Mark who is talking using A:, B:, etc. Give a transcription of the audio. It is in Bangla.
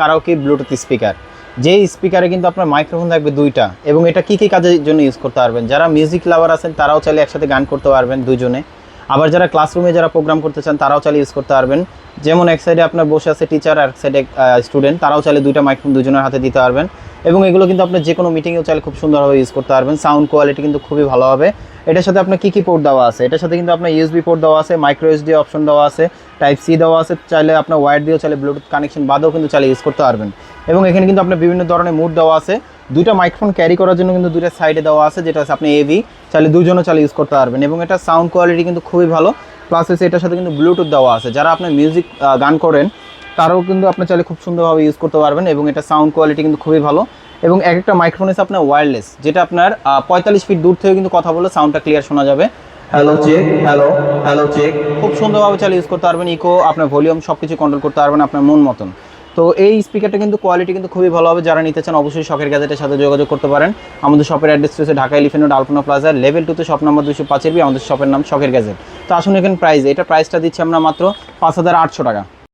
A: কারাওকে ব্লুটুথ স্পিকার যে স্পিকারে কিন্তু আপনার মাইক্রোফোন থাকবে দুইটা। এবং এটা কী কী কাজের জন্য ইউজ করতে পারবেন? যারা মিউজিক লাভার আছেন, তারাও চাইলে একসাথে গান করতে পারবেন দুজনে আবার যারা ক্লাসরুমে যারা প্রোগ্রাম করতে চান, তারাও চাইলে ইউজ করতে পারবেন। যেমন এক সাইডে আপনার বসে আছে টিচার আর এক সাইডে স্টুডেন্ট তারাও চাইলে দুইটা মাইক্রোফোন দুজনের হাতে দিতে পারবেন। এবং এগুলো কিন্তু আপনি যে কোনো মিটিংয়েও চাইলে খুব সুন্দরভাবে ইউজ করতে পারবেন। সাউন্ড কোয়ালিটি কিন্তু খুবই ভালো হবে। এটার সাথে আপনার কী কী পোর্ট দেওয়া আছে? এটার সাথে কিন্তু আপনার ইউএসবি পোর্ট দেওয়া আছে মাইক্রো এসডি অপশন দেওয়া আছে টাইপ সি দেওয়া আছে, চাইলে আপনার ওয়্যার দিয়েও চাইলে ব্লুটুথ কানেকশন বাদেও কিন্তু চাইলে ইউজ করতে পারবেন। এবং এখানে কিন্তু আপনার বিভিন্ন ধরনের মুড দেওয়া আছে। দুইটা মাইক্রোফোন ক্যারি করার জন্য কিন্তু দুইটা সাইডে দেওয়া আছে, যেটা আপনি এভি চাইলে দুজনও চাইলে ইউজ করতে পারবেন। এবং এটা সাউন্ড কোয়ালিটি কিন্তু খুবই ভালো। প্লাস হচ্ছে এটার সাথে কিন্তু ব্লুটুথ দেওয়া আছে। যারা আপনার মিউজিক গান করেন তারাও কিন্তু আপনি চাইলে খুব সুন্দরভাবে ইউজ করতে পারবেন এবং এটা সাউন্ড কোয়ালিটি কিন্তু খুবই ভালো। এবং এক একটা মাইক্রোফোন আছে আপনার ওয়্যারলেস যেটা আপনার পঁয়তাল্লিশ ফিট দূর থেকে কিন্তু কথা বলে সাউন্ডটা ক্লিয়ার শোনা যাবে। Hello check hello hello check খুব সুন্দরভাবে চাইলে ইউজ করতে পারবেন ইকো আপনার ভলিউম সব কিছু কন্ট্রোল করতে পারবেন আপনার মন মতন। তো এই স্পিকারটা কিন্তু কোয়ালিটি কিন্তু খুবই ভালো হবে। যারা নিতে চান অবশ্যই শখের গ্যাজেটের সাথে যোগাযোগ করতে পারেন। আমাদের শপের অ্যাড্রেস রয়েছে ঢাকা এলিফেন্ট রোড আলপনা প্লাজার লেভেল টুতে শপ নম্বর দুশো পাঁচের বি আমাদের শপের নাম শখের গ্যাজেট তো আসুন এখানে প্রাইস এটা প্রাইসটা দিচ্ছি আমরা মাত্র পাঁচ হাজার আটশো টাকা।